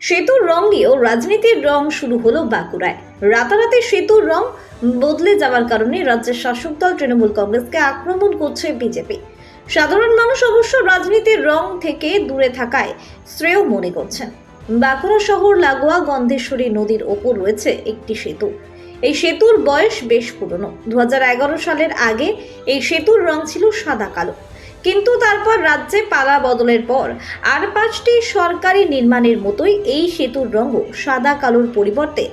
সেতুর রং নিয়েও রাজনীতির রং শুরু হলো বাঁকুড়ায়। রাতারাতি সেতুর রং বদলে যাওয়ার কারণে রাজ্যের শাসক দল তৃণমূল কংগ্রেসকে আক্রমণ করছে বিজেপি। সাধারণ মানুষ অবশ্য রাজনীতির রং থেকে দূরে থাকায় শ্রেয় মনে করছেন। বাঁকুড়া শহর লাগোয়া গন্ধেশ্বরী নদীর ওপর রয়েছে একটি সেতু। এই সেতুর বয়স বেশ পুরনো। দু হাজার এগারো সালের আগে এই সেতুর রং ছিল সাদা কালো। কিন্তু তারপর রাজ্যে পালা বদলের পর আর পাঁচটি সরকারি নির্মাণের মতোই এই সেতুর রঙও সাদা কালোর পরিবর্তে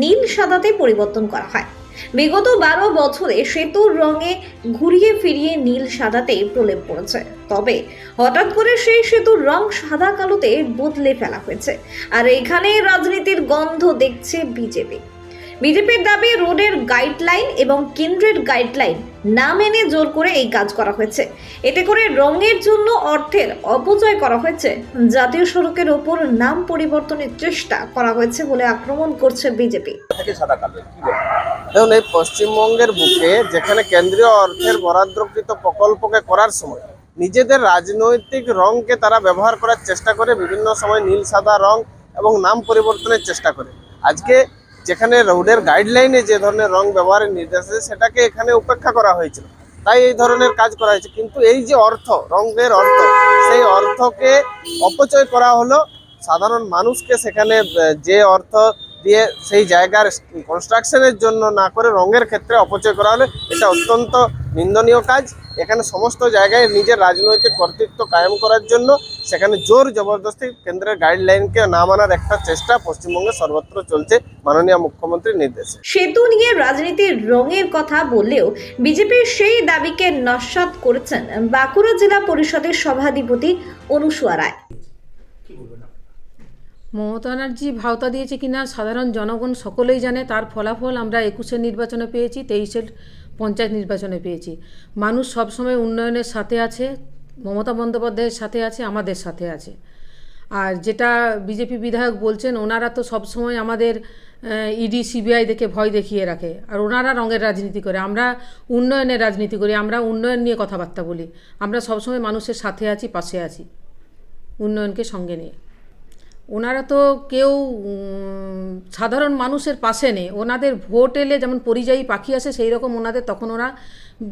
নীল সাদাতে পরিবর্তন করা হয়। বিগত বারো বছরে সেতুর রঙে ঘুরিয়ে ফিরিয়ে নীল সাদাতে প্রলেপ পড়েছে। তবে হঠাৎ করে সেই সেতুর রং সাদা কালোতে বদলে ফেলা হয়েছে। আর এখানে রাজনীতির গন্ধ দেখছে বিজেপি। বিজেপির দাবি, রোডের গাইডলাইন এবং কেন্দ্রের গাইডলাইন না মেনে জোর করে এই কাজ করা হয়েছে। এতে করে রঙের জন্য অর্থের অপচয় করা হয়েছে। জাতীয় সড়কের ওপর নাম পরিবর্তনের চেষ্টা করা হয়েছে বলে আক্রমণ করছে বিজেপি। এই পশ্চিমবঙ্গের বুকে যেখানে কেন্দ্রীয় অর্থের বরাদ্দকৃত প্রকল্পকে করার সময় নিজেদের রাজনৈতিক রংকে তারা ব্যবহার করার চেষ্টা করে, বিভিন্ন সময় নীল, সাদা রং এবং নাম পরিবর্তনের চেষ্টা করে। আজকে যেখানে রোডের গাইডলাইনে যে ধরনের রং ব্যবহারের নির্দেশ সেটাকে এখানে উপেক্ষা করা হয়েছিল। তাই এই ধরনের কাজ করা হয়েছে। কিন্তু এই যে অর্থ, রঙের অর্থ, সেই অর্থকে অপচয় করা হলো সাধারণ মানুষকে সেখানে যে অর্থ দিয়ে সেই জায়গার কনস্ট্রাকশনের জন্য না করে রঙের ক্ষেত্রে অপচয় করা হলে, এটা অত্যন্ত নিন্দনীয় কাজ। এখানে সমস্ত জায়গায় নিজের রাজনৈতিক কর্তৃত্ব কায়েম করার জন্য সেখানে জোর জবরদস্তি কেন্দ্রের গাইডলাইনকে না মানার একটা চেষ্টা পশ্চিমবঙ্গে সর্বত্র চলছে মাননীয় মুখ্যমন্ত্রীর নির্দেশে। সেতু নিয়ে রাজনীতির রঙের কথা বললেও বিজেপির সেই দাবিকে নস্বাত করেছেন বাঁকুড়া জেলা পরিষদের সভাধিপতি অনুসুয়া রায়। মমতা ব্যানার্জি ভাওতা দিয়েছে কিনা সাধারণ জনগণ সকলেই জানে তার ফলাফল আমরা একুশের নির্বাচনে পেয়েছি তেইশের পঞ্চায়েত নির্বাচনে পেয়েছি। মানুষ সবসময় উন্নয়নের সাথে আছে মমতা বন্দ্যোপাধ্যায়ের সাথে আছে, আমাদের সাথে আছে। আর যেটা বিজেপি বিধায়ক বলছেন, ওনারা তো সবসময় আমাদের ইডি, সিবিআই দেখে ভয় দেখিয়ে রাখে। আর ওনারা রঙের রাজনীতি করে। আমরা উন্নয়নের রাজনীতি করি, আমরা উন্নয়ন নিয়ে কথাবার্তা বলি। আমরা সবসময় মানুষের সাথে আছি, পাশে আছি, উন্নয়নকে সঙ্গে নিয়ে। ওনারা তো কেউ সাধারণ মানুষের পাশে নেই। ওনাদের ভোট এলে যেমন পরিযায়ী পাখি আসে সেই রকম ওনাদের, তখন ওরা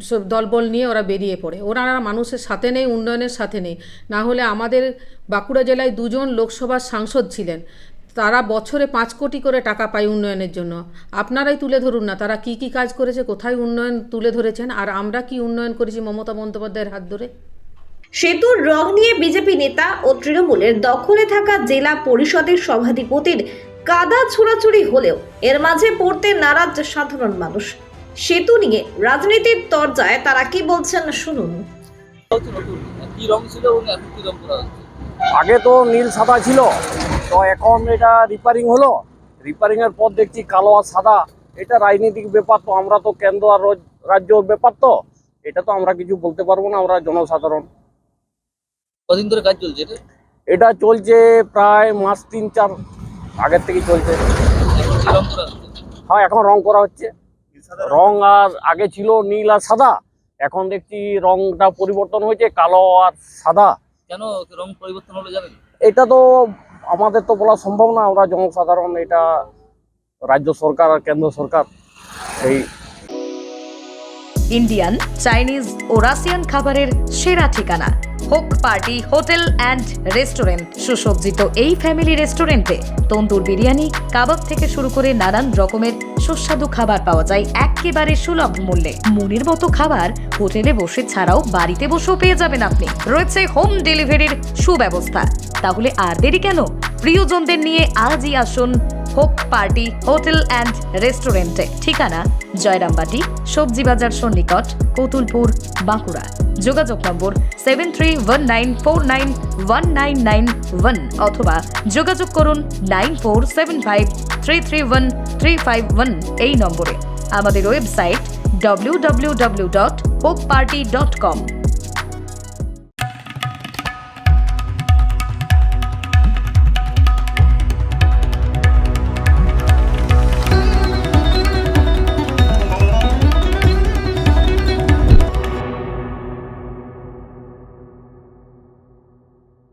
সব দলবল নিয়ে ওরা বেরিয়ে পড়ে। ওনারা মানুষের সাথে নেই, উন্নয়নের সাথে নেই। না হলে আমাদের বাঁকুড়া জেলায় দুজন লোকসভার সাংসদ ছিলেন। তারা বছরে পাঁচ কোটি করে টাকা পায় উন্নয়নের জন্য। আপনারাই তুলে ধরুন না, তারা কি কি কাজ করেছে, কোথায় উন্নয়ন তুলে ধরেছেন, আর আমরা কি উন্নয়ন করেছি মমতা বন্দ্যোপাধ্যায়ের হাত ধরে? সেতুর রং নিয়ে বিজেপি নেতা ও তৃণমূলের দখলে থাকা জেলা পরিষদের সভাধিপতির কাদা ছোড়াছুড়ি হলেও এর মাঝে পড়তে নারাজ সাধারণ মানুষ। সেতু নিয়ে রাজনীতির তরজায় তারা কি বলছেন শুনুন। কি রং ছিল এখন কি রং করা আগে তো নীল সাদা ছিল তো এখন এটা রিপেয়ারিং হলো। রিপেয়ারিং এর পর দেখছি কালো আর সাদা। এটা রাজনৈতিক ব্যাপার তো আমরা তো কেন্দ্র আর রোজ- রাজ্যর ব্যাপার তো। এটা তো আমরা কিছু বলতে পারব না আমরা জনসাধারণ। কদিন ধরে কাজ চলছে এটা? এটা চলছে প্রায় মাস তিন চার আগের থেকে চলছে। হ্যাঁ এখন রং করা হচ্ছে। রং আর আগে ছিল নীল আর সাদা। এখন দেখছি রংটা পরিবর্তন হয়েছে কালো আর সাদা। কেন রং পরিবর্তন হলো যাবে এটা তো আমাদের তো বলা সম্ভব না আমরা জনসাধারণ এটা রাজ্য সরকার আর কেন্দ্র সরকার এই ইন্ডিয়ান চাইনিজ ও রাশিয়ান খাবারের সেরা ঠিকানা। হোক পার্টি, হোটেল অ্যান্ড রেস্টুরেন্ট সুসজ্জিত এই ফ্যামিলি রেস্টুরেন্টে তন্দুর বিরিয়ানি, কাবাব থেকে শুরু করে নানান রকমের সুস্বাদু খাবার পাওয়া যায় একেবারে সুলভ মূল্যে। মনের মতো খাবার হোটেলে বসে ছাড়াও বাড়িতে বসেও পেয়ে যাবেন আপনি। রয়েছে হোম ডেলিভারির সুব্যবস্থা। তাহলে আর দেরি কেন? প্রিয়জনদের নিয়ে আজই আসুন হোক পার্টি, হোটেল অ্যান্ড রেস্টুরেন্টে ঠিকানা জয়রামবাটি সবজি বাজার সন্নিকট, কতুলপুর, বাঁকুড়া। যোগাযোগ number seven three one nine four nine one nine nine one অথবা যোগাযোগ করুন nine four seven five three three one three five one এই নম্বরে। আমাদের website W W W dot hope party dot com.